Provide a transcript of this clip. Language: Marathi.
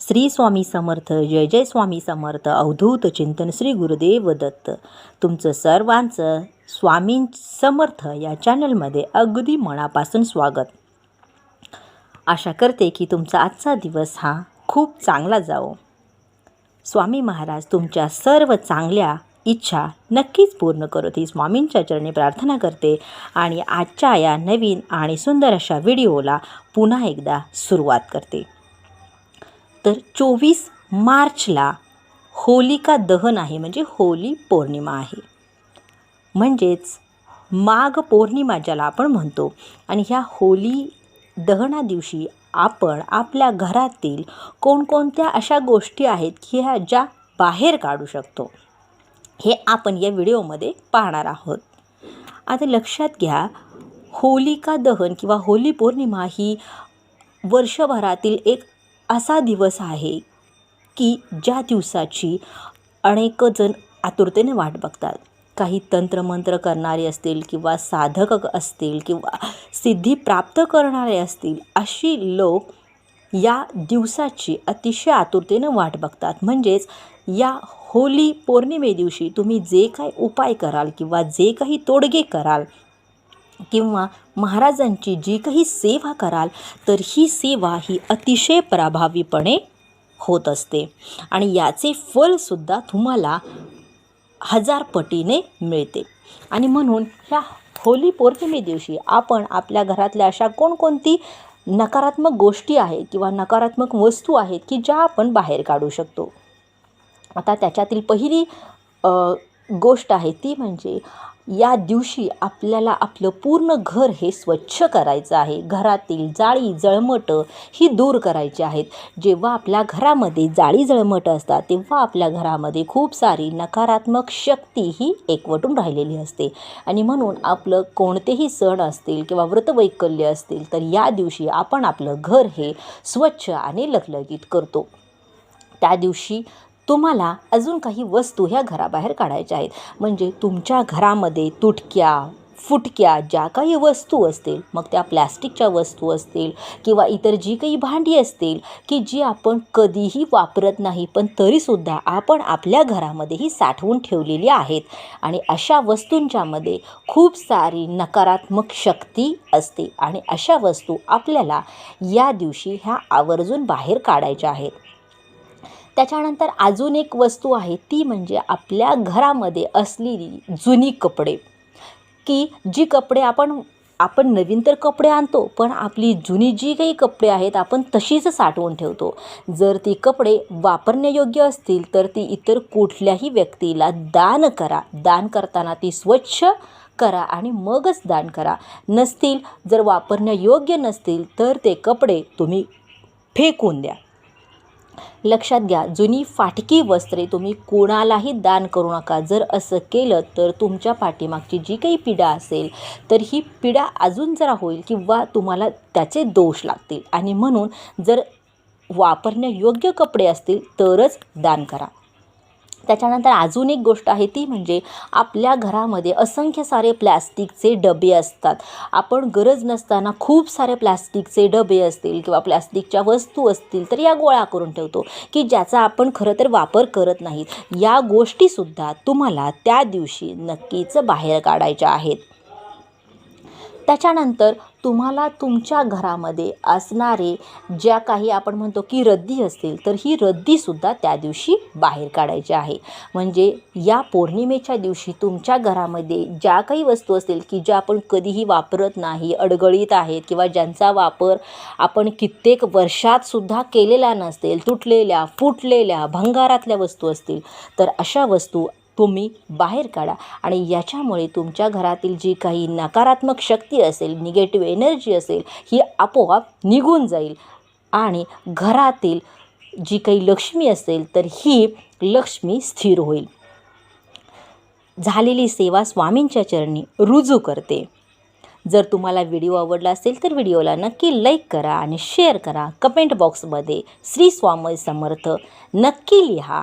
श्री स्वामी समर्थ जय जय स्वामी समर्थ अवधूत चिंतन श्री गुरुदेव दत्त. तुमचं सर्वांचं स्वामी समर्थ या चॅनलमध्ये अगदी मनापासून स्वागत. आशा करते की तुमचा आजचा दिवस हा खूप चांगला जावो. स्वामी महाराज तुमच्या सर्व चांगल्या इच्छा नक्कीच पूर्ण करत. ही स्वामींच्या चरणी प्रार्थना करते आणि आजच्या या नवीन आणि सुंदर अशा व्हिडिओला पुन्हा एकदा सुरुवात करते. तर चोवीस मार्चला होलिका दहन आहे म्हणजे होली पौर्णिमा आहे. म्हणजेच माघ पौर्णिमा ज्याला आपण म्हणतो आणि ह्या होली दहना दिवशी आपण आपल्या घरातील कोणकोणत्या अशा गोष्टी आहेत की ह्या ज्या बाहेर काढू शकतो हे आपण या व्हिडिओमध्ये पाहणार आहोत. आता लक्षात घ्या होलिका दहन किंवा होली पौर्णिमा ही वर्षभरातील एक असा दिवस आहे की ज्या दिवसाची अनेक जण आतुरतेने वाट बघतात. काही तंत्रमंत्र करणारे असतील किंवा साधक असतील किंवा सिद्धी प्राप्त करणारे असतील अशी लोक या दिवसाची अतिशय आतुरतेनं वाट बघतात. म्हणजेच या होली पौर्णिमे दिवशी तुम्ही जे काही उपाय कराल किंवा जे काही तोडगे कराल किंवा महाराजांची जी काही सेवा कराल तर ही सेवा ही अतिशय प्रभावीपणे होत असते. आणि याचे फलसुद्धा तुम्हाला हजार पटीने मिळते. आणि म्हणून ह्या होली पौर्णिमे दिवशी आपण आपल्या घरातल्या अशा कोणकोणती नकारात्मक गोष्टी आहेत किंवा नकारात्मक वस्तू आहेत की ज्या आपण बाहेर काढू शकतो? आता त्याच्यातील पहिली गोष्ट आहे ती म्हणजे या दिवशी आपल्याला आपलं पूर्ण घर हे स्वच्छ करायचं आहे. घरातील जाळी जळमटं ही दूर करायची आहेत. जेव्हा आपल्या घरामध्ये जाळी जळमटं असतात तेव्हा आपल्या घरामध्ये खूप सारी नकारात्मक शक्ती ही एकवटून राहिलेली असते. आणि म्हणून आपलं कोणतेही सण असतील किंवा व्रतवैकल्य असतील तर या दिवशी आपण आपलं घर हे स्वच्छ आणि लखलखीत करतो. त्या दिवशी तुम्हाला अजून काही वस्तू ह्या घराबाहेर काढायच्या आहेत. म्हणजे तुमच्या घरामध्ये तुटक्या फुटक्या ज्या काही वस्तू असतील मग त्या प्लॅस्टिकच्या वस्तू असतील किंवा इतर जी काही भांडी असतील की जी आपण कधीही वापरत नाही पण तरीसुद्धा आपण आपल्या घरामध्येही साठवून ठेवलेली आहेत. आणि अशा वस्तूंच्यामध्ये खूप सारी नकारात्मक शक्ती असते आणि अशा वस्तू आपल्याला या दिवशी ह्या आवर्जून बाहेर काढायच्या आहेत. त्याच्यानंतर अजून एक वस्तू आहे ती म्हणजे आपल्या घरामध्ये असलेली जुनी कपडे. की जी कपडे आपण आपण नवीन तर कपडे आणतो पण आपली जुनी जी काही कपडे आहेत आपण तशीच साठवून ठेवतो. जर ती कपडे वापरण्यायोग्य असतील तर ती इतर कुठल्याही व्यक्तीला दान करा. दान करताना ती स्वच्छ करा आणि मगच दान करा. नसतील जर वापरण्यायोग्य नसतील तर ते कपडे तुम्ही फेकून द्या. लक्षात घ्या जुनी फाटकी वस्त्रे तुम्ही कोणालाही दान करू नका. जर असं केलं तर तुमच्या पाठीमागची जी काही पिढा असेल तर ही पिढा अजून जरा होईल किंवा तुम्हाला त्याचे दोष लागतील. आणि म्हणून जर वापरण्यायोग्य कपडे असतील तरच दान करा. त्याच्यानंतर अजून एक गोष्ट आहे ती म्हणजे आपल्या घरामध्ये असंख्य सारे प्लॅस्टिकचे डबे असतात. आपण गरज नसताना खूप सारे प्लॅस्टिकचे डबे असतील किंवा प्लॅस्टिकच्या वस्तू असतील तर या गोळा करून ठेवतो की ज्याचा आपण खरं तर वापर करत नाहीत. या गोष्टीसुद्धा तुम्हाला त्या दिवशी नक्कीच बाहेर काढायच्या आहेत. त्याच्यानंतर तुम्हाला तुमच्या घरामध्ये असणारे ज्या काही आपण म्हणतो की रद्दी असतील तर ही रद्दीसुद्धा त्या दिवशी बाहेर काढायची आहे. म्हणजे या पौर्णिमेच्या दिवशी तुमच्या घरामध्ये ज्या काही वस्तू असतील की ज्या आपण कधीही वापरत नाही अडगळीत आहेत किंवा ज्यांचा वापर आपण कित्येक वर्षातसुद्धा केलेला नसतील तुटलेल्या फुटलेल्या भंगारातल्या वस्तू असतील तर अशा वस्तू तुम्ही बाहेर काढा. आणि याच्यामुळे तुमच्या घरातील जी काही नकारात्मक शक्ती असेल निगेटिव्ह एनर्जी असेल ही आपोआप निघून जाईल. आणि घरातील जी काही लक्ष्मी असेल तर ही लक्ष्मी स्थिर होईल. झालेली सेवा स्वामींच्या चरणी रुजू करते. जर तुम्हाला व्हिडिओ आवडला असेल तर व्हिडिओला नक्की लाईक करा आणि शेअर करा. कमेंट बॉक्समध्ये श्री स्वामी समर्थ. नक्की लिहा.